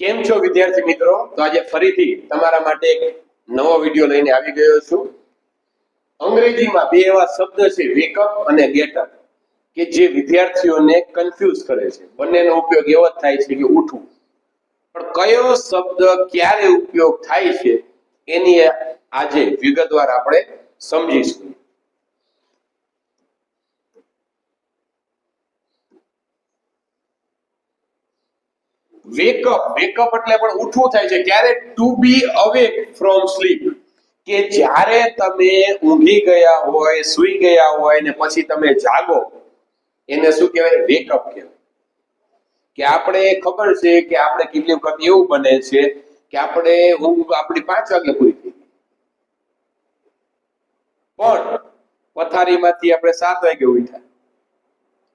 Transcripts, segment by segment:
કેમ છો વિદ્યાર્થી મિત્રો? તો આજે ફરીથી તમારા માટે એક નવો વીડિયો લઈને આવી ગયો છું. અંગ્રેજીમાં બે એવા શબ્દ છે વેકઅપ અને ગેટઅપ કે જે વિદ્યાર્થીઓને કન્ફ્યુઝ કરે છે. બંનેનો ઉપયોગ એવો જ થાય છે કે ઉઠવું. પણ કયો શબ્દ ક્યારે ઉપયોગ થાય છે, એની આજે વિગતવાર આપણે સમજીશું. વેકઅપ વેકઅપ એટલે પણ ઉઠવું થાય છે. ક્યારે? To be awake from sleep કે જ્યારે તમે ઊંઘી ગયા હોય, સૂઈ ગયા હોય ને પછી તમે જાગો, એને શું કહેવાય? વેકઅપ કહેવાય. કે આપણે ખબર છે કે આપણે કેટલી વખત એવું બને છે કે આપણે ઊંઘ આપણી પાંચ વાગે પૂરી થઈ. પણ પથારીમાંથી આપણે સાત વાગે ઉઠ્યા.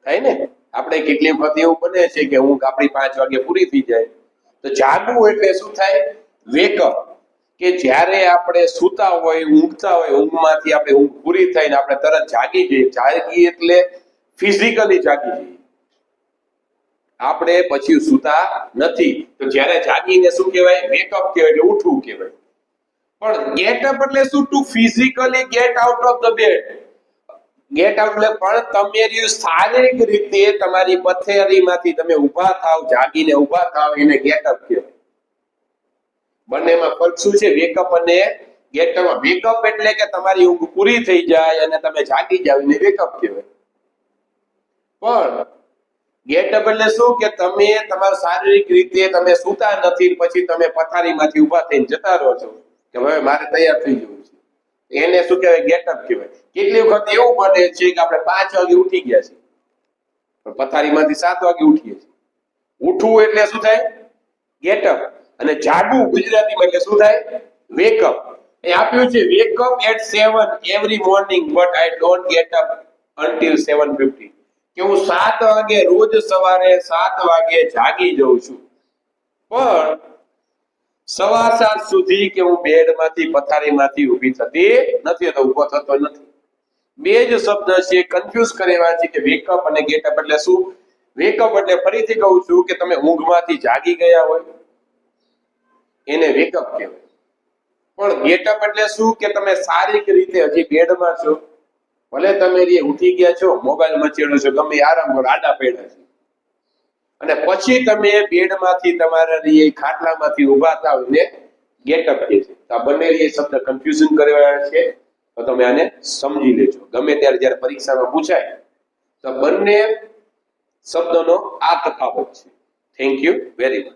થાય ને? આપણે કેટલી વખત એવું બને છે કે ઊંઘ આપણી પાંચ વાગે પૂરી થઈ જાય. તો જાગવું એટલે શું થાય? વેકઅપ કે જ્યારે આપણે સૂતા હોય, ઊંઘતા હોય, ઊંઘમાંથી આપણે ઊંઘ પૂરી થાય ને આપણે તરત જાગી જઈએ. જાગી એટલે ફિઝિકલી જાગી જઈએ. આપણે પછી સૂતા નથી. તો જ્યારે જાગીને શું કહેવાય? વેકઅપ કહેવાય એટલે ઉઠવું કહેવાય. પણ ગેટ અપ એટલે શું? To physically get out of the bed get એટલે પણ તમારી શારીરિક રીતે તમારી પથેરીમાંથી તમે ઊભા થાવ, જાગીને ઊભા થાવ, એને ગેટ અપ કહેવાય. બંનેમાં ફરક શું છે? વેકઅપ અને ગેટ અપ વેકઅપ એટલે કે તમારી ઊંઘ પૂરી થઈ જાય અને તમે જાગી જાવ, એને વેકઅપ કહેવાય. પણ ગેટઅપ એટલે શું? કે તમે તમારા શારીરિક રીતે તમે સૂતા નથી, પછી તમે પથારીમાંથી ઊભા થઈને જતા રહો છો. કે હવે મારે તૈયાર થઈ જવું છે. એને શું કહેવાય, ગેટઅપ કહેવાય. કેટલી વખત એવું બને છે કે આપણે પાંચ વાગે ઉઠી ગયા છીએ, પણ પથારીમાંથી સાત વાગે ઉઠીએ છીએ. ઉઠવું એટલે શું થાય? ગેટઅપ. અને જાગવું ગુજરાતીમાં એટલે શું થાય? વેકઅપ એ આપ્યું છે wake up at seven every morning but I don't get up until seven fifty કે હું સાત વાગે રોજ સવારે સાત વાગે જાગી જાઉં છું. પણ સવા સાત સુધી કે હું બેડમાંથી, પથારીમાંથી ઊભી થતી નથી, તો ઊભો થતો નથી. બે જ શબ્દ છે કન્ફ્યુઝ કરેલા છે કે વેકઅપ અને ગેટઅપ એટલે શું? વેકઅપ એટલે ફરીથી કહું છું કે તમે ઊંઘમાંથી જાગી ગયા હોય. એને વેકઅપ કહેવાય. પણ ગેટઅપ એટલે શું? કે તમે શારીરિક રીતે હજી બેડમાં છો. ભલે તમે ઉઠી ગયા છો, મોબાઈલ મચેડો છો, ગમે આરામ કરો, આડા પડ્યા છે. અને પછી તમે બેડમાંથી તમારા એ ખાટલામાંથી ઊભા થાવ ને ગેટઅપ કહે છે. આ બંને એ શબ્દ કન્ફ્યુઝન કરવા છે. તો તમે આને સમજી લેજો. ગમે ત્યારે જ્યારે પરીક્ષામાં પૂછાય, તો બંને શબ્દોનો આ તફાવત છે. Thank you very much